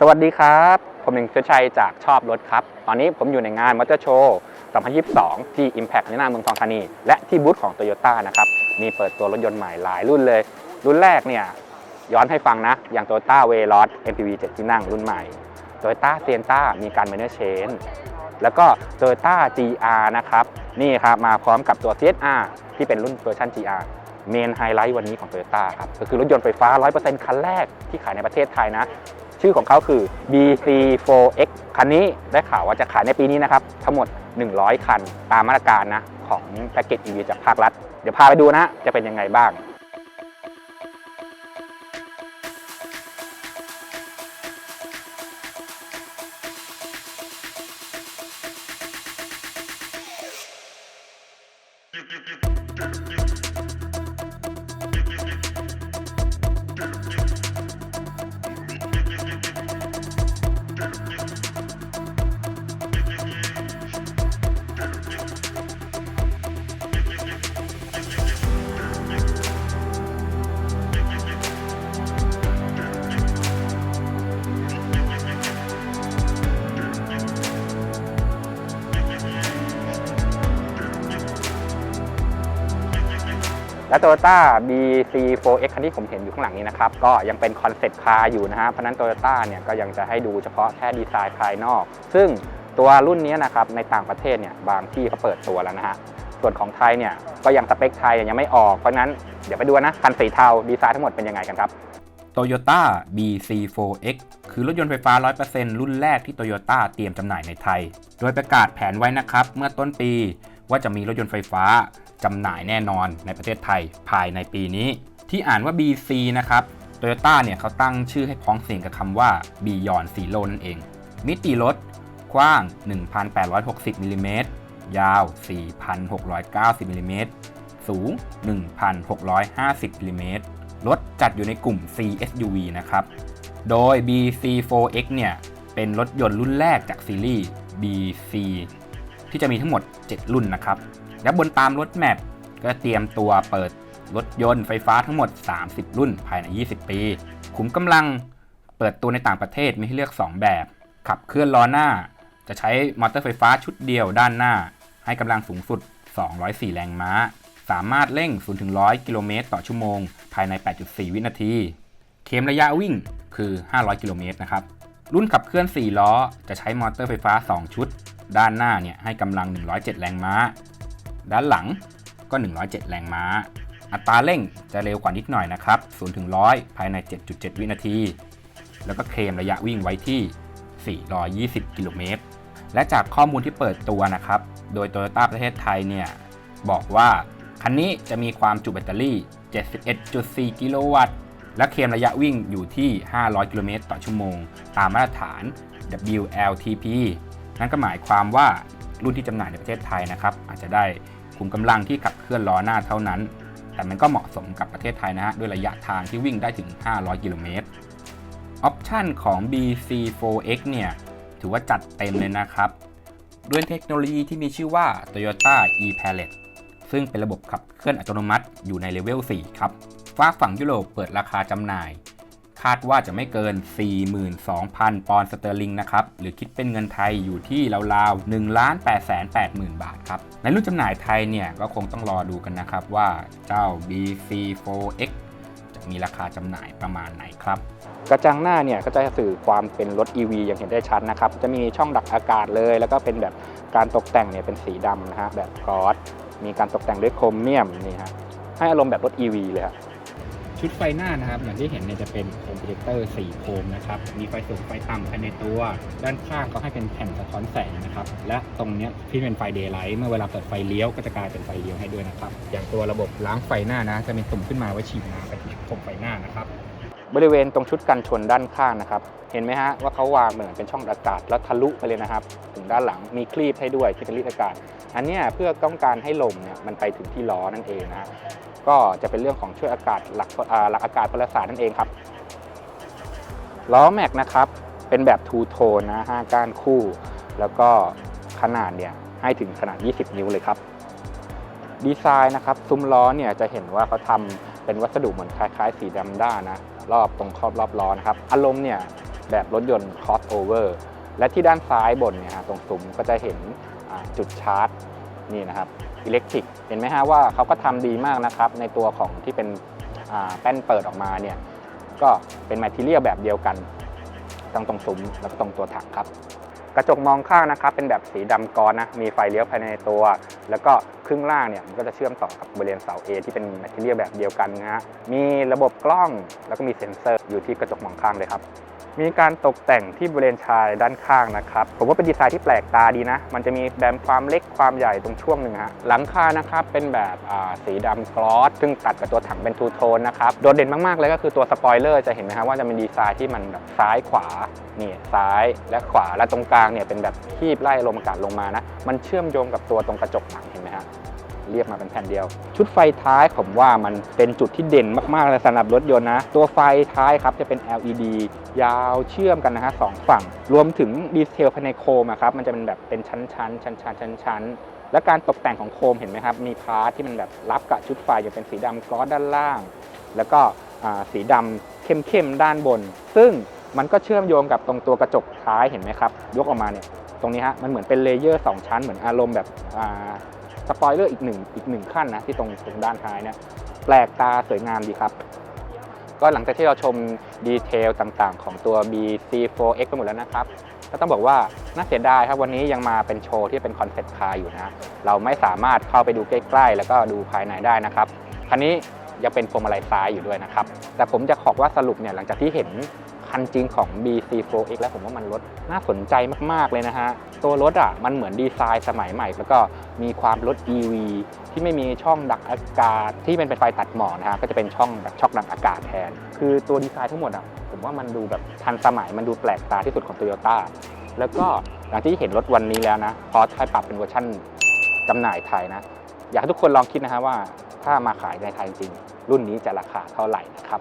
สวัสดีครับ ผมหนึ่งเชื้อชัยจากชอบรถครับ ตอนนี้ผมอยู่ในงานมอเตอร์โชว์2022 ที่ Impact ในหน้าเมืองทองธานี และที่บูธของ Toyota นะครับ มีเปิดตัวรถยนต์ใหม่หลายรุ่นเลย รุ่นแรกเนี่ย ย้อนให้ฟังนะ อย่าง Toyota v e l o s MPV 7 ที่นั่งรุ่นใหม่ Toyota Sienna มีการ Manage Chain แล้วก็ Toyota GR นะครับ นี่ครับมาพร้อมกับตัว CSR ที่เป็นรุ่นเวอร์ชัน GR เมนไฮไลท์วันนี้ของ Toyota ครับก็คือรถยนต์ไฟฟ้า 100%คันแรกที่ขายในประเทศไทยนะ ชื่อของเขาคือ BC4X คันนี้ได้ข่าวว่าจะขายในปีนี้นะครับ ทั้งหมด 100 คัน ตามมาตรการนะของแพ็กเกจ EV จากภาครัฐ เดี๋ยวพาไปดูนะ จะเป็นยังไงบ้าง และ Toyota BC4X คันที่ผมเห็นอยู่ข้างหลังนี้นะครับ ก็ยังเป็นคอนเซ็ปต์คาร์อยู่นะฮะเพราะนั้น Toyota เนี่ยก็ยังจะให้ดูเฉพาะแค่ดีไซน์ภายนอก ซึ่งตัวรุ่นนี้นะครับในต่างประเทศเนี่ยบางที่เขาเปิดตัวแล้วนะฮะส่วนของไทยเนี่ยก็ยังสเปคไทยยังไม่ออกเพราะฉะนั้นเดี๋ยวไปดูนะคันสีเทาดีไซน์ทั้งหมดเป็นยังไงกันครับ Toyota BC4X คือรถยนต์ไฟฟ้า 100%รุ่นแรกที่ Toyota เตรียมจำหน่ายในไทย โดยประกาศแผนไว้นะครับ เมื่อต้นปีว่าจะมีรถยนต์ไฟฟ้า จำหน่ายแน่นอนในประเทศไทยภายในปีนี้ ที่อ่านว่า BC นะครับ Toyota เนี่ยเขาตั้งชื่อให้พ้องเสียงกับคำว่า Beyond Zero นั่นเอง มิติรถกว้าง 1,860มิลลิเมตรยาว 4,690มิลลิเมตรสูง 1,650มิลลิเมตรรถจัดอยู่ในกลุ่ม CSUV นะครับ โดย BC4X เนี่ย เป็นรถยนต์รุ่นแรกจากซีรีส์ BC ที่จะมีทั้งหมด 7 รุ่นนะครับ และบนตามรถแมพก็เตรียมตัวเปิดรถยนต์ไฟฟ้าทั้งหมด 30 รุ่นภายใน 20 ปี ขุมกำลังเปิดตัวในต่างประเทศมีให้เลือก 2 แบบ ขับเคลื่อนล้อหน้า จะใช้มอเตอร์ไฟฟ้าชุดเดียวด้านหน้า ให้กำลังสูงสุด 204 แรงม้า สามารถเร่ง 0-100 กิโลเมตรต่อชั่วโมง ภายใน 8.4 วินาทีเคลมระยะวิ่งคือ 500 กิโลเมตรนะครับ รุ่นขับเคลื่อน 4 ล้อ จะใช้มอเตอร์ไฟฟ้า 2 ชุด ด้านหน้าเนี่ยให้กำลัง 107 แรงม้า ด้านหลังก็ 107 แรงม้า อัตราเร่งจะเร็วกว่านิดหน่อยนะครับ0-100 ภายใน 7.7 วินาที แล้วก็เคลมระยะวิ่งไว้ที่ 420 กิโลเมตร และจากข้อมูลที่เปิดตัวนะครับ โดย Toyota ประเทศไทยเนี่ย บอกว่า คันนี้จะมีความจุแบตเตอรี่ 71.4 กิโลวัตต์ และเคลมระยะวิ่งอยู่ที่ 500 กิโลเมตรต่อชั่วโมง ตามมาตรฐาน WLTP นั่นก็หมายความว่ารุ่นที่จำหน่ายในประเทศไทยนะครับ อาจจะได้ ขุมกำลังที่ขับเคลื่อนล้อหน้าเท่านั้น แต่มันก็เหมาะสมกับประเทศไทยนะฮะด้วยระยะทางที่วิ่งได้ถึง 500 กิโลเมตร ออปชันของ BC4X เนี่ย ถือว่าจัดเต็มเลยนะครับ ด้วยเทคโนโลยีที่มีชื่อว่า Toyota e-Palette ซึ่งเป็นระบบขับเคลื่อนอัตโนมัติอยู่ในเลเวล 4 ครับฝาฝั่งยุโรปเปิดราคาจำหน่าย คาดว่าจะไม่เกิน 42,000 ปอนด์สเตอร์ลิงนะครับ หรือคิดเป็นเงินไทยอยู่ที่ราวๆ1ล้าน8 8 0 0 0 0 บาทครับ ในรุ่นจำหน่ายไทยเนี่ยก็คงต้องรอดูกันนะครับว่าเจ้า BC4X จะมีราคาจำหน่ายประมาณไหนครับกระจังหน้าเนี่ยก็จะสื่อความเป็นรถ EV อย่างเห็นได้ชัดนะครับ จะมีช่องดักอากาศเลย แล้วก็เป็นแบบการตกแต่งเนี่ยเป็นสีดำนะฮะแบบกรอสมีการตกแต่งด้วยโครเมียมนี่ฮะให้อารมณ์แบบรถ EV เลยครับ ชุดไฟหน้านะครับอย่างที่เห็นเนี่ยจะเป็นโคมโปรเจคเตอร์สีโคมนะครับมีไฟสูงไฟต่ำภายในตัว ด้านข้างก็ให้เป็นแผ่นสะท้อนแสงนะครับและตรงเนี้ยที่เป็นไฟเดย์ไลท์เมื่อเวลาเปิดไฟเลี้ยวก็จะกลายเป็นไฟเลี้ยวให้ด้วยนะครับอย่างตัวระบบล้างไฟหน้านะจะมีตุ่มขึ้นมาไว้ฉีดน้ำไปที่โคมไฟหน้านะครับ บริเวณตรงชุดกันชนด้านข้างนะครับ เห็นไหมฮะว่าเขาวางเหมือนเป็นช่องอากาศแล้วทะลุไปเลยนะครับ ถึงด้านหลังมีคลีบให้ด้วยที่เป็นรีดอากาศ อันนี้เพื่อต้องการให้ลมเนี่ยมันไปถึงที่ล้อนั่นเองนะฮะก็จะเป็นเรื่องของช่วยอากาศหลักอาหลักอากาศพลศาสตร์นั่นเองครับล้อแม็กนะครับเป็นแบบทูโทนนะห้าก้านคู่ แล้วก็ขนาดเนี่ยให้ถึงขนาด 20 นิ้วเลยครับ ดีไซน์นะครับซุ้มล้อเนี่ยจะเห็นว่าเขาทำ เป็นวัสดุเหมือนคล้าย ๆ สีดำด้านนะ รอบตรงครอบรอบล้อนะครับ อารมณ์เนี่ยแบบรถยนต์ crossover และที่ด้านซ้ายบนเนี่ยฮะตรงซุ้มก็จะเห็นจุดชาร์จนี่นะครับอิเล็กทริกเห็นไหมฮะว่าเขาก็ทำดีมากนะครับ ในตัวของที่เป็นแป้นเปิดออกมาเนี่ยก็เป็นแมทเทียลแบบเดียวกันทั้งตรงซุ้มแล้วก็ตรงตัวถังครับ กระจกมองข้างนะครับเป็นแบบสีดำก้อนนะมีไฟเลี้ยวภายในตัว แล้วก็ ครึ่งล่างเนี่ยมันก็จะเชื่อมต่อกับบริเวณเสา A ที่เป็นแมทเทียลแบบเดียวกันนะฮะมีระบบกล้องแล้วก็มีเซ็นเซอร์อยู่ที่กระจกมองข้างเลยครับมีการตกแต่งที่บริเวณชายด้านข้างนะครับ ผมว่าเป็นดีไซน์ที่แปลกตาดีนะ มันจะมีแบบความเล็กความใหญ่ตรงช่วงหนึ่งฮะ หลังคานะครับ เป็นแบบสีดำกลอสซึ่งตัดกับตัวถังเป็นทูโทนนะครับ โดดเด่นมาก ๆ เลยก็คือตัวสปอยเลอร์จะเห็นไหมฮะว่าจะมีดีไซน์ที่มันแบบซ้ายขวา นี่ซ้ายและขวาและตรงกลางเนี่ยเป็นแบบคีบไล่ลมอากาศลงมานะ มันเชื่อมโยงกับตัวตรงกระจกหลัง เรียบมาเป็นแผ่นเดียว ชุดไฟท้ายผมว่ามันเป็นจุดที่เด่นมากๆเลยสำหรับรถยนต์นะ ตัวไฟท้ายครับจะเป็น LED ยาวเชื่อมกันนะฮะสองฝั่ง รวมถึงดีเทลภายในโคมครับมันจะเป็นแบบเป็นชั้นๆชั้นๆชั้นๆชั้นและการตกแต่งของโคมเห็นไหมครับ มีพาร์ทที่มันแบบรับกับชุดไฟจะเป็นสีดำกลอสด้านล่าง แล้วก็สีดำเข้มๆด้านบน ซึ่งมันก็เชื่อมโยงกับตรงตัวกระจกท้ายเห็นไหมครับ ยกออกมาเนี่ย ตรงนี้ฮะ มันเหมือนเป็นเลเยอร์สองชั้นเหมือนอารมณ์แบบ สปอยเลอร์อีกหนึ่งอีกหนึ่งขั้นนะที่ตรงตรงด้านท้ายเนี่ยแปลกตาสวยงามดีครับ ก็หลังจากที่เราชมดีเทลต่างๆ ของตัว BC4X ไปหมดแล้วนะครับก็ต้องบอกว่าน่าเสียดายครับวันนี้ยังมาเป็นโชว์ที่เป็นคอนเซ็ปต์คาร์อยู่นะเราไม่สามารถเข้าไปดูใกล้ๆ แล้วก็ดูภายในได้นะครับคันนี้ยังเป็นพวงมาลัยซ้ายอยู่ด้วยนะครับ แต่ผมจะขอว่าสรุปเนี่ยหลังจากที่เห็น คันจริงของ BC4X แล้วผมว่ามันรถน่าสนใจมากๆเลยนะฮะ ตัวรถอะมันเหมือนดีไซน์สมัยใหม่ แล้วก็มีความรถ EV ที่ไม่มีช่องดักอากาศ ที่เป็นเป็นไฟตัดหมอกนะฮะก็จะเป็นช่องแบบช่องดักอากาศแทน คือตัวดีไซน์ทั้งหมดอะผมว่ามันดูแบบทันสมัยมันดูแปลกตาที่สุดของ Toyota แล้วก็หลังที่เห็นรถวันนี้แล้วนะพอใช้ปรับเป็นเวอร์ชั่นจำหน่ายไทยนะ อยากให้ทุกคนลองคิดนะฮะว่าถ้ามาขายในไทยจริงรุ่นนี้จะราคาเท่าไหร่นะครับ